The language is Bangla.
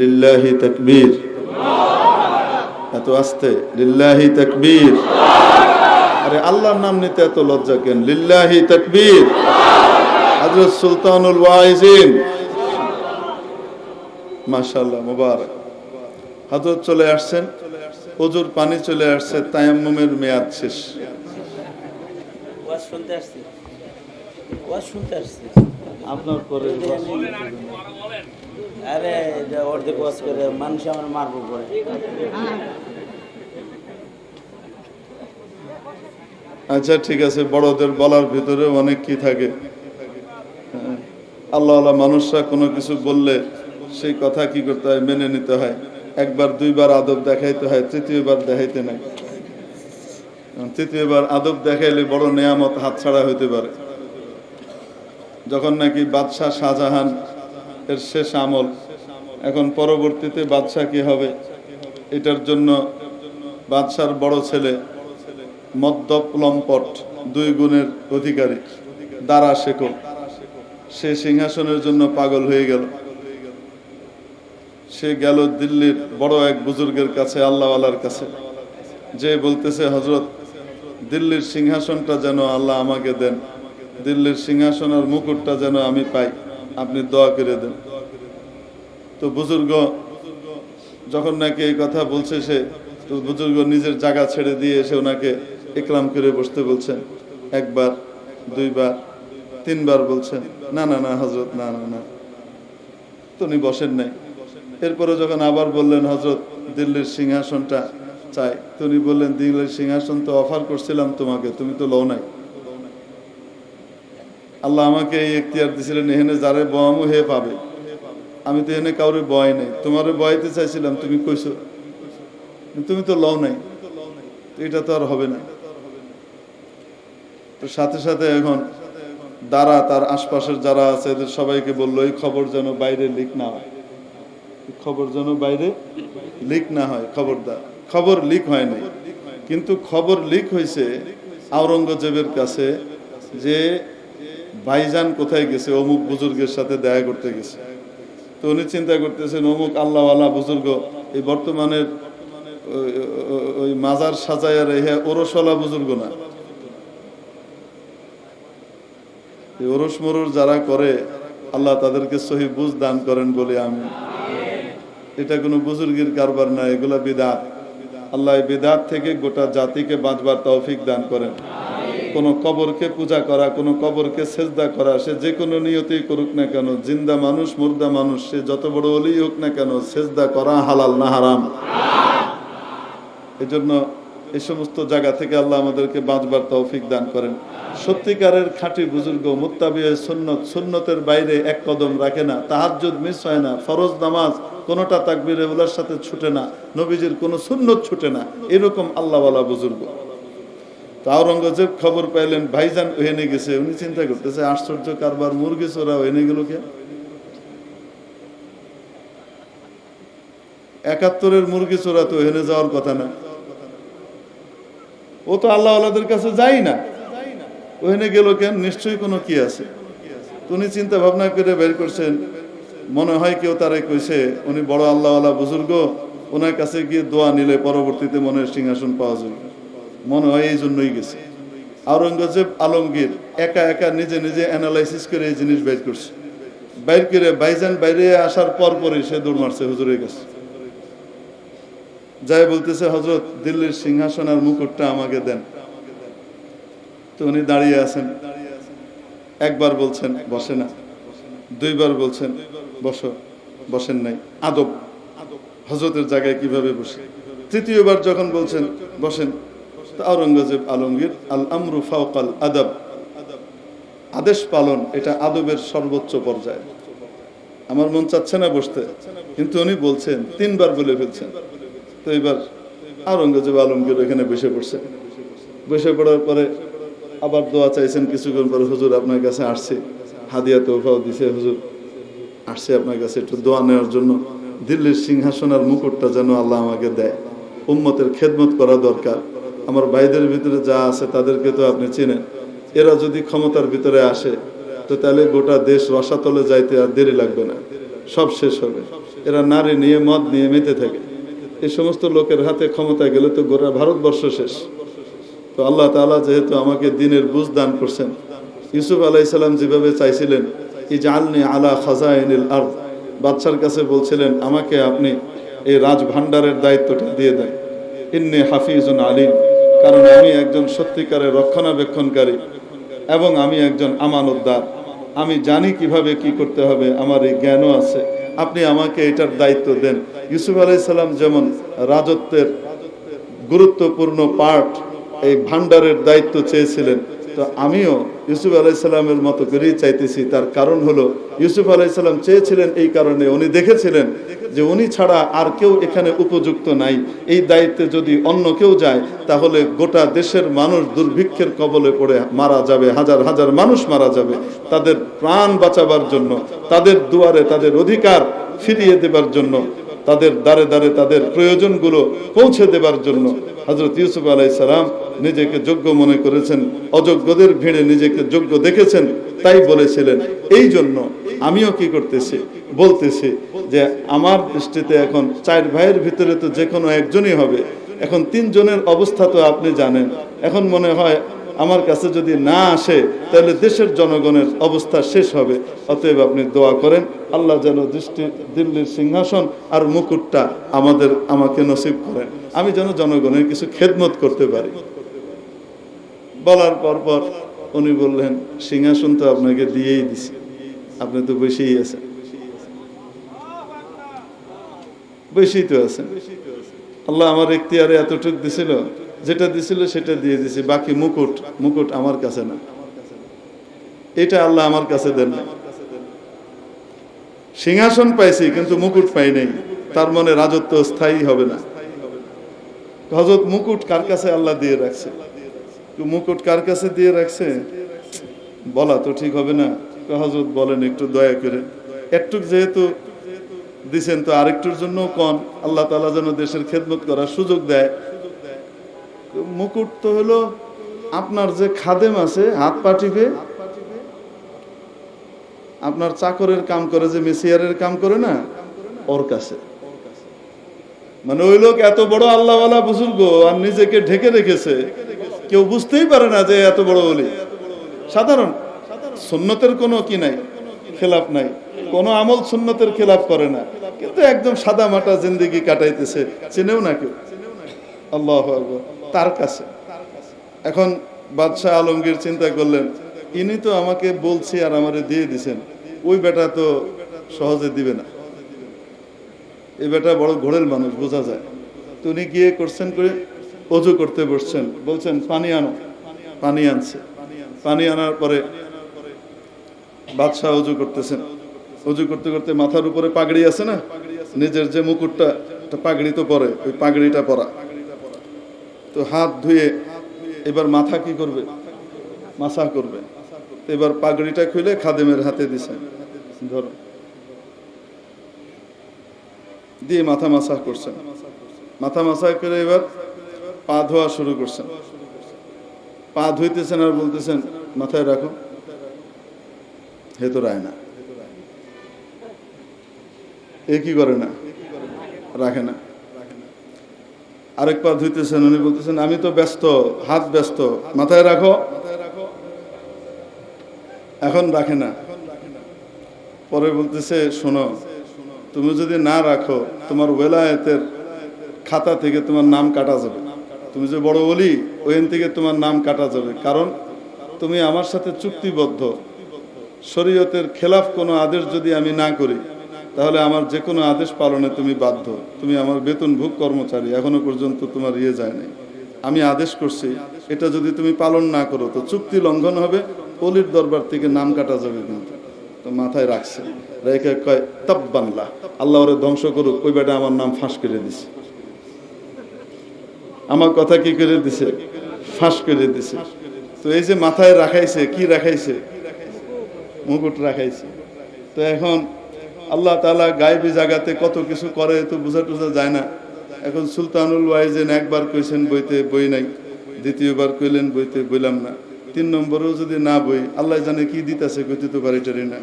লিল্লাহি তাকবীর। এত আস্তে লিল্লাহি তাকবীর। আরে আল্লাহর নাম নিতে এত লজ্জা কেন? লিল্লাহি তাকবীর। হযরত সুলতানুল ওয়াইজিন। মাশাআল্লাহ মুবারক। হযরত চলে আসছেন। ওজুর পানি চলে আসছে তায়াম্মুমের মেয়াদ শেষ। ওয়াজ শুনতে আসছি। ওয়াজ শুনতে আসছি। আপনার পরে আরে, এটা অর্ধেক করে, মানুষ আমার মারবো আচ্ছা ঠিক আছে, বড়দের বলার ভিতরে অনেক কি থাকে। আল্লাহ আল্লাহ মানুষরা কোনো কিছু বললে সেই কথা কি করতে হয়? মেনে নিতে হয়। একবার, দুইবার আদব দেখাইতে হয়, তৃতীয়বার দেখাইতে নাই। তৃতীয়বার আদব দেখাইলে বড় নেয়ামত হাতছাড়া হইতে পারে। যখন নাকি বাদশাহ শাহজাহান এর শেষ আমল এখন পরবর্তীতে বাদশাহ কি হবে? এটার জন্য বাদশার বড় ছেলে মদ্যপ লম্পট দুই গুণের অধিকারী, দারা শেখো সে সিংহাসনের জন্য পাগল হয়ে গেল। সে গেল দিল্লির বড় এক বুজুর্গের কাছে, আল্লাহওয়ালার কাছে। যে বলতেছে হজরত দিল্লির সিংহাসনটা যেন আল্লাহ আমাকে দেন। দিল্লির সিংহাসনের মুকুটটা যেন আমি পাই। আপনি দোয়া করে দেন। তো বুজুর্গ যখন নাকি এই কথা বলছে সে, তো বুজুর্গ নিজের জায়গা ছেড়ে দিয়ে এসে ওনাকে ইকরাম করে বসতে বলছেন একবার, দুইবার, তিনবার বলছেন না না না হজরত না না না। তো উনি বসেন নাই। এরপরে যখন আবার বললেন হজরত দিল্লির সিংহাসনটা চাই। তো উনি বললেন, দিল্লির সিংহাসন তো অফার করছিলাম তোমাকে, তুমি তো লও নাই। আল্লাহ আমাকে এই এখতিয়ার দিছিলেন এখানে যারে বয়ামও হে পাবে। আমি তো এনে কাউরে বয় নেই। তোমারে বয়াইতে চাইছিলাম, তুমি কইছো। তুমি তো লও নাই। এটা তো আর হবে না। তো সাথে সাথে এখন দ্বারা তার আশপাশের যারা আছে, এদের সবাইকে বলল, এই খবর যেন বাইরে লিক না হয়। খবর যেন বাইরে লিক না হয়, খবরদার। খবর লিক হয়নি কিন্তু খবর লিক হয়েছে আওরঙ্গজেবের কাছে যে ভাইজান কোথায় গেছে, অমুক বুজুর্গের সাথে দেখা করতে গেছে। তো উনি চিন্তা করতেছেন, অমুক আল্লাহওয়ালা বুজুর্গ, এই বর্তমানের ওই- মাজার সাজায় রেহে ওরসওয়ালা বুজুর্গ না। এই ওরস মরুর যারা করে, আল্লাহ তাদেরকে সহি বুঝ দান করেন বলে আমি। এটা কোনো বুজুর্গের কারবার না, এগুলা বিদাত। আল্লাহ বিদাত থেকে গোটা জাতিকে বাঁচবার তৌফিক দান করেন। কোনো কবরকে পূজা করা, কোনো কবরকে সেজদা করা, সে যে কোনো নিয়তেই করুক না কেন, জিন্দা মানুষ, মুর্দা মানুষ, সে যত বড় অলি হোক না কেন, সেজদা করা হালাল না হারাম। এজন্য এই সমস্ত জায়গা থেকে আল্লাহ আমাদেরকে বাঁচবার তৌফিক দান করেন। সত্যিকারের খাঁটি বুজুর্গ মুত্তাবিয়ে সুন্নত, সুন্নতের বাইরে এক কদম রাখে না, তাহাজ্জুদ মিস হয় না, ফরজ নামাজ, কোনোটা তাকবির এগুলোর সাথে ছুটে না, নবীজির কোনো সুন্নত ছুটে না, এরকম আল্লাহওয়ালা বুজুর্গ। তো আওরঙ্গজেব খবর পাইলেন, ভাইজান ওহেনে গেছে, উনি চিন্তা করতেছে, আশ্চর্য কারবার, মুরগি চোরা ওহেনে গেল কে? একাত্তরের মুরগি চোরা তো ওহেনে যাওয়ার কথা না। ও তো আল্লাহ আল্লাহদের কাছে যাই না। ওহেনে গেল কেন? নিশ্চয়ই কোনো কি আছে। উনি চিন্তা ভাবনা করে বের করছেন, মনে হয় কেউ তারাই কইছে, উনি বড় আল্লাহওয়ালা বুজুর্গ, ওনার কাছে গিয়ে দোয়া নিলে পরবর্তীতে মনের সিংহাসন পাওয়া যাবে। মনে হয় এই জন্যই গেছে। আওরঙ্গজেব আলমগীর একা একা নিজে নিজে অ্যানালাইসিস করে এই জিনিস বের করছে। বাইর করে বাইজান বাইরে আসার পর পরই সে দৌড় মারছে, হুজুরের কাছে। যাই বলতেছে হজরত দিল্লির সিংহাসন আর মুকুটটা আমাকে দেন। তো উনি দাঁড়িয়ে আছেন। একবার বলছেন, বসে না। দুইবার বলছেন, বসো, বসেন নাই। আদব। হজরতের জায়গায় কীভাবে বসে? তৃতীয়বার যখন বলছেন, বসেন। আওরঙ্গজেব আলমগীর আল আমরু ফাওকাল আদব। আদেশ পালন, এটা আদবের সর্বোচ্চ পর্যায়ে। আমার মন চাচ্ছে না বসতে, কিন্তু উনি বলছেন, তিনবার বলে ফেলছেন। তো এবার আওরঙ্গজেব আলমগীর এখানে বসে পড়ছেন বসে পড়ার পরে আবার দোয়া চাইছেন, কিছুক্ষণ পরে হুজুর আপনার কাছে আসছে। হাদিয়া তোফাও দিছে, হুজুর আসছে আপনার কাছে একটু দোয়া নেওয়ার জন্য। দিল্লির সিংহাসন আর মুকুটটা যেন আল্লাহ আমাকে দেয়। উম্মতের খেদমত করা দরকার। আমার ভাইদের ভিতরে যা আছে তাদেরকে তো আপনি চেনেন। এরা যদি ক্ষমতার ভিতরে আসে, তো তাহলে গোটা দেশ রসাতলে যাইতে আর দেরি লাগবে না। সব শেষ হবে। এরা নারী নিয়ে, মদ নিয়ে মেতে থাকে। এই সমস্ত লোকের হাতে ক্ষমতা গেলে তো গোটা ভারতবর্ষ শেষ। তো আল্লাহ তাআলা যেহেতু আমাকে দিনের বুঝ দান করছেন, ইউসুফ আলাইসাল্লাম যেভাবে চাইছিলেন এই জালনি আলা খাজাইনিল আর বাদশার কাছে বলছিলেন, আমাকে আপনি এই রাজভাণ্ডারের দায়িত্বটা দিয়ে দেন। ইন্নি হাফিজুন আলিম। কারণ আমি একজন সত্যিকারের রক্ষণাবেক্ষণকারী এবং আমি একজন আমানতদার। আমি জানি কীভাবে কি করতে হবে, আমার এই জ্ঞানও আছে। আপনি আমাকে এটার দায়িত্ব দেন। ইউসুফ আলাইসাল্লাম যেমন রাজত্বের গুরুত্বপূর্ণ পার্ট এই ভান্ডারের দায়িত্ব চেয়েছিলেন তো আমিও ইউসুফ আলাইসাল্লামের মতো করেই চাইতেছি। তার কারণ হলো, ইউসুফ আলাইসাল্লাম চেয়েছিলেন এই কারণে। উনি দেখেছিলেন যে উনি ছাড়া আর কেউ এখানে উপযুক্ত নাই। এই দায়িত্বে যদি অন্য কেউ যায়, তাহলে গোটা দেশের মানুষ দুর্ভিক্ষের কবলে পড়ে মারা যাবে। হাজার হাজার মানুষ মারা যাবে। তাদের প্রাণ বাঁচাবার জন্য, তাদের দুয়ারে তাদের অধিকার ফিরিয়ে দেবার জন্য, তাদের দ্বারে দ্বারে তাদের প্রয়োজনগুলো পৌঁছে দেবার জন্য। হজরত ইউসুফ আলাই সালাম নিজেকে যোগ্য মনে করেছেন, অযোগ্যদের ভিড়ে নিজেকে যোগ্য দেখেছেন, তাই বলেছিলেন। এই জন্য আমিও কি করতেছি? বলতেছি যে আমার দৃষ্টিতে এখন চার ভাইয়ের ভিতরে তো যে কোনো একজনই হবে। এখন তিনজনের অবস্থা তো আপনি জানেন। এখন মনে হয় আমার কাছে যদি না আসে, তাহলে দেশের জনগণের অবস্থা শেষ হবে। অতএব আপনি দোয়া করেন, আল্লাহ যেন দৃষ্টি দিল্লির সিংহাসন আর মুকুটটা আমাদের, আমাকে নসিব করেন। আমি যেন জনগণের কিছু খেদমত করতে পারি। বলার পর পর উনি বললেন, সিংহাসন তো আপনাকে দিয়েই দিছি। আপনি তো বসেই আছেন। বসেই তো আছেন। আল্লাহ আমার এখতিয়ারে এতটুক দিছিল, যেটা দিছিল সেটা দিয়ে দিছি, বাকি মুকুট মুকুট আমার কাছে না। এটা আল্লাহ আমার কাছে দেন না সিংহাসন পাইছি, কিন্তু মুকুট পাই নাই। তার মনে রাজত্ব স্থায়ী হবে না। হজরত মুকুট কার কাছে আল্লাহ দিয়ে রাখছে? মুকুট কার কাছে দিয়ে রাখছে? বলা তো ঠিক হবে না। হজরত বলেন, একটু দয়া করে। একটু যেহেতু দিছেন, তো আরেকটুর জন্য কন। আল্লাহ তালা যেন দেশের খেদমত করার সুযোগ দেয়। মুকুট তো হলো আপনার যে খাদেম আছে, হাত পাটিবে আপনার চাকরের কাম করে যে মেসিয়ারের কাম করে না, ওর কাছে। মানে ওই লোক এত বড় আল্লাহওয়ালা বুজুর্গ, আর নিজেকে ঢেকে রেখেছে। কেউ বুঝতেই পারে না যে এত বড় বলি সাধারণ। সুন্নতের কোনো কি নাই? খেলাফ নাই। কোনো আমল সুন্নতের খেলাফ করে না। কিন্তু একদম সাদা মাটা জিন্দিগি কাটাইতেছে। চিনেও না কেউ? আল্লাহ তার কাছে। এখন বাদশাহ আলমগীর চিন্তা করলেন, ইনি তো আমাকে বলছি আর আমারে দিয়ে দিছেন। ওই বেটা তো সহজে দিবে না। এই বেটা বড় ঘোড়েল মানুষ, বোঝা যায়। তো উনি গিয়ে করছেন করে অজু করতে বসছেন। বলছেন, পানি আনো। পানি আনছে। পানি আনার পরে বাদশাহ অজু করতেছেন। অজু করতে করতে মাথার উপরে পাগড়ি আছে না? নিজের যে মুকুটটা পাগড়ি তো পরে, ওই পাগড়িটা পরা। তো হাত ধুয়ে এবার মাথা কি করবে? মাসা করবে। এবার পাগড়িটা খুলে খাদেমের হাতে দিছেন ধরো। দিয়ে মাথা মাসা করছেন। মাথা মাসা করে এবার পা ধোয়া শুরু করছেন। পা ধুইতেছেন আর বলতেছেন, মাথায় রাখো হে তো রায় না। এ কি করে না? রাখে না। আরেক পা ধুইতেছেন, উনি বলতেছেন, আমি তো ব্যস্ত, হাত ব্যস্ত, মাথায় রাখো। এখন রাখে না। পরে বলতেছে, শোনো, তুমি যদি না রাখো, তোমার ওয়েলায়েতের খাতা থেকে তোমার নাম কাটা যাবে। তুমি যে বড় বলি ওইখান থেকে তোমার নাম কাটা যাবে। কারণ তুমি আমার সাথে চুক্তিবদ্ধ। শরীয়তের খেলাফ কোনো আদেশ যদি আমি না করি, তাহলে আমার যে কোনো আদেশ পালনে তুমি বাধ্য। তুমি আমার বেতনভোগ কর্মচারী, এখনও পর্যন্ত তোমার ইয়ে যায় নাই। আমি আদেশ করছি, এটা যদি তুমি পালন না করো, তো চুক্তি লঙ্ঘন হবে অলির দরবার থেকে নাম কাটা যাবে কিন্তু তো মাথায় রাখছে। রেখে কয় তব বাংলা আল্লাহ ওরে ধ্বংস করুক, ওই বেটা আমার নাম ফাঁস করে দিছে। আমার কথা কি করে দিছে? ফাঁস করে দিছে। তো এই যে মাথায় রাখাইছে, কি রাখাইছে? মুকুট রাখাইছে। তো এখন আল্লাহ তালা গায়েবী জায়গাতে কত কিছু করে তো বোঝা টুঝা যায় না। এখন সুলতানুল ওয়াইজেন একবার কইছেন, বইতে বই নাই। দ্বিতীয়বার কইলেন, বইতে বইলাম না। তিন নম্বরেও যদি না বই, আল্লাহ জানে কি দিতেছে, কইতে তো পারি টারি না।